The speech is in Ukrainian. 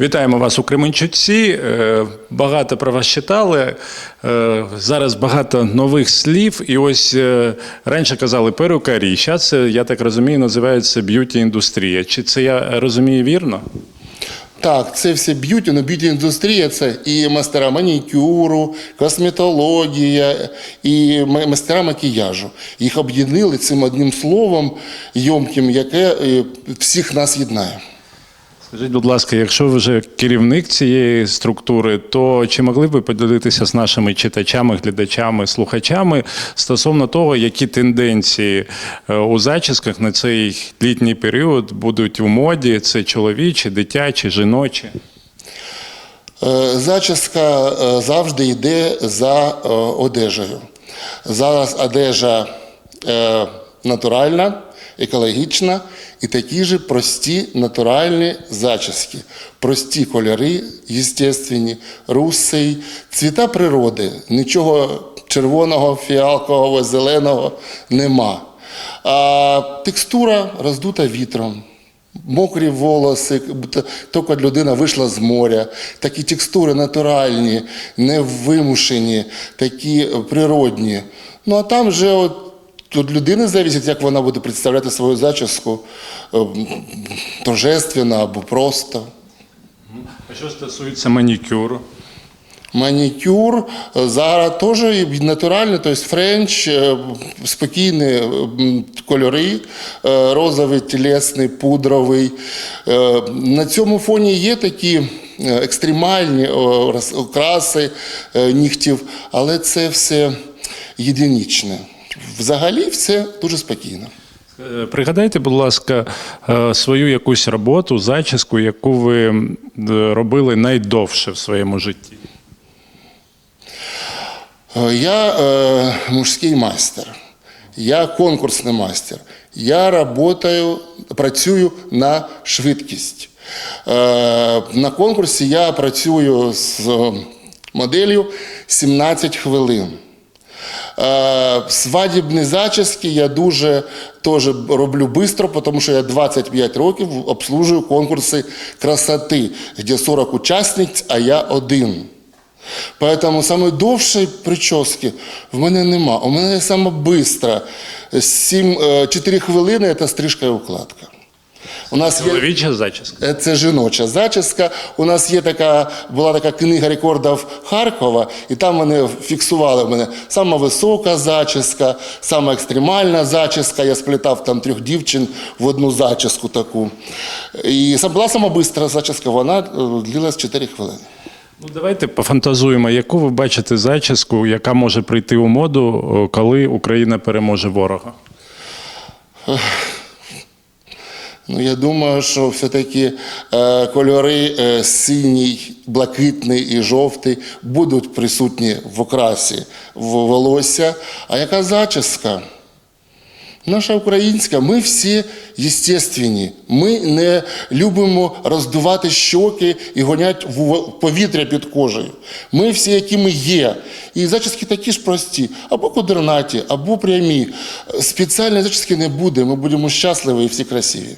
Вітаємо вас у Кременчуці. Е, Багато про вас читали. Е, Зараз багато нових слів. І ось е, раніше казали перукарі. Зараз, я так розумію, називається б'юті індустрія. Чи це я розумію вірно? Так, це все б'юті, але б'юті індустрія це і мастера манікюру, косметологія, і мастера макіяжу. Їх об'єднали цим одним словом йомким, яке всіх нас єднає. Скажіть, будь ласка, якщо ви вже керівник цієї структури, то чи могли б ви поділитися з нашими читачами, глядачами, слухачами стосовно того, які тенденції е, у зачісках на цей літній період будуть у моді? Це чоловічі, дитячі, жіночі? Е, Зачіска е, завжди йде за одежею. Зараз одежа натуральна, екологічна і такі ж прості натуральні зачіски. Прості кольори, естественні, русий, цвіта природи. Нічого червоного, фіалкового, зеленого нема. А текстура роздута вітром. Мокрі волоси, тільки людина вийшла з моря, такі текстури натуральні, невимушені, такі природні. Ну а там вже от, від людини залежить, як вона буде представляти свою зачіску е, торжественно або просто. А що стосується манікюру? Манікюр е, зараз теж натуральний, тобто френч, е, спокійні е, кольори, розовий, тілесний, пудровий. На цьому фоні є такі екстремальні окраси е, нігтів, але це все єдинічне. Взагалі все дуже спокійно. Е, Пригадайте, будь ласка, е, свою якусь роботу, зачіску, яку ви робили найдовше в своєму житті. Е, Я е, мужський майстер, я конкурсний майстер. Я работаю, працюю на швидкість. Е, на конкурсі я працюю з моделлю 17 хвилин. Е, Свадібні зачіски я дуже теж роблю швидко, тому що я 25 років обслужую конкурси красоти, де 40 учасниць, а я один. Поэтому саме довшої прически в мене нема. У мене саме бистра. 4 хвилини це стрижка і укладка. У нас є Чоловіча зачіска. Е, це жіноча зачіска. У нас є така, була така книга рекордів Харкова, і там вони фіксували в мене сама висока зачіска, сама екстремальна зачіска. Я сплітав там трьох дівчин в одну зачіску таку. І була сама бистра зачіска, вона е, длилась 4 хвилини. Ну, давайте пофантазуємо, яку ви бачите зачіску, яка може прийти у моду, коли Україна переможе ворога. Ну, я думаю, що все-таки е, кольори е, синій, блакитний і жовтий будуть присутні в окрасі в волосся. А яка зачіска? Наша українська, ми всі єстественні. Ми не любимо роздувати щоки і гоняти в повітря під кожею. Ми всі, які ми є. І зачіски такі ж прості, або квадернаті, або прямі. Спеціальної зачіски не буде. Ми будемо щасливі і всі красиві.